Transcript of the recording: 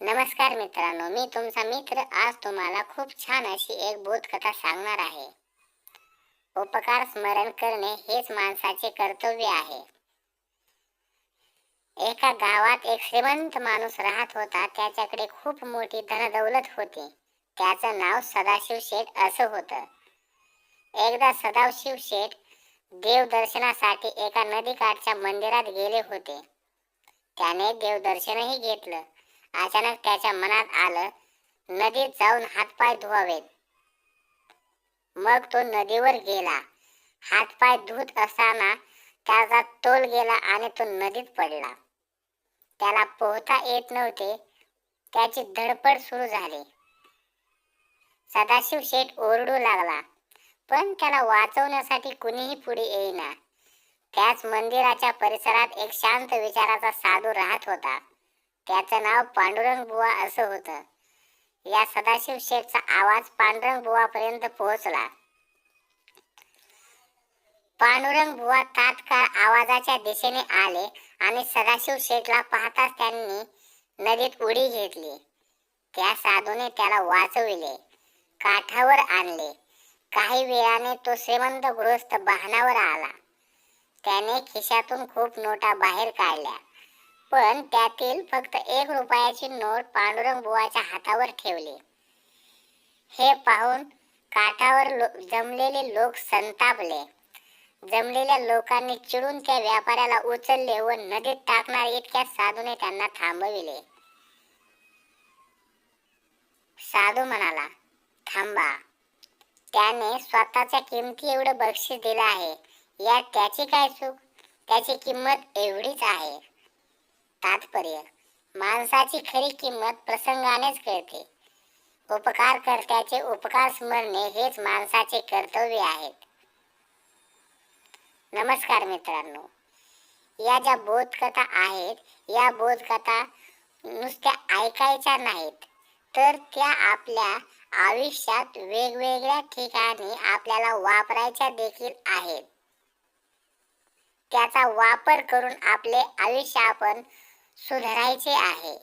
नमस्कार मित्रांनो मी तुमचा मित्र. आज तुम्हाला खूप छान अशी एक बोधकथा सांगणार आहे. उपकार स्मरण करणे हेच माणसाचे कर्तव्य आहे. एका गावात एक श्रीमंत माणूस राहत होता. त्याच्याकडे खूप मोठी धनदौलत होती. त्याचं नाव सदाशिव शेठ असं होतं. एकदा सदाशिव शेठ देवदर्शनासाठी एका नदीकाठच्या मंदिरात गेले होते. त्याने देवदर्शनही घेतलं. अचानक त्याच्या मनात आलं नदीत जाऊन हातपाय धुवावेत. मग तो नदीवर गेला. हातपाय धुत असताना त्याचा तोल गेला आणि तो नदीत पडला. त्याला पोहता येत नव्हते. त्याची धडपड सुरू झाली. सदाशिव शेठ ओरडू लागला. पण त्याला वाचवण्यासाठी कुणीही पुढे येईना. त्याच मंदिराच्या परिसरात एक शांत विचाराचा साधू राहत होता. त्याचं नाव पांडुरंग बुवा असं होतं. या सदाशिव शेठचा आवाज पांडुरंग बुवापर्यंत पोहोचला. पांडुरंग बुवा तात्काळ आवाजाच्या दिशेने आले आणि सदाशिव शेठला पाहताच त्यांनी नदीत उडी घेतली. त्या साधूने त्याला वाचविले काठावर आणले. काही वेळाने तो श्रीमंत गृहस्थ वाहनावर आला. त्याने खिशातून खूप नोटा बाहेर काढल्या. पण त्यातील फक्त एक रुपयाची नोट पांडुरंग बुवाच्या हातावर ठेवली. हे पाहून काठावर लो जमलेले लोक संतापले. जमलेल्या लोकांनी चिडून त्या व्यापाऱ्याला उचलले व नदीत टाकणार इतक्या साधूने त्यांना थांबविले. साधू म्हणाला थांबा. त्याने स्वतःच्या किमती एवढं बक्षीस दिलं आहे. यात त्याची काय चूक? त्याची किंमत एवढीच आहे. तात्पर्य. माणसाची खरी किंमत प्रसंगानेच कळते. उपकार कर्त्याचे उपकार स्मरणे हेच माणसाचे कर्तव्य आहेत. नमस्कार मित्रांनो. या ज्या बोधकथा आहेत या बोधकथा नुसत्या ऐकायच्या नाहीत तर त्या आपल्या आयुष्यात वेगवेगळ्या ठिकाणी आपल्याला वापरायच्या देखील आहेत. त्याचा वापर करून आपले आयुष्य आपण सुधारायचे आहे.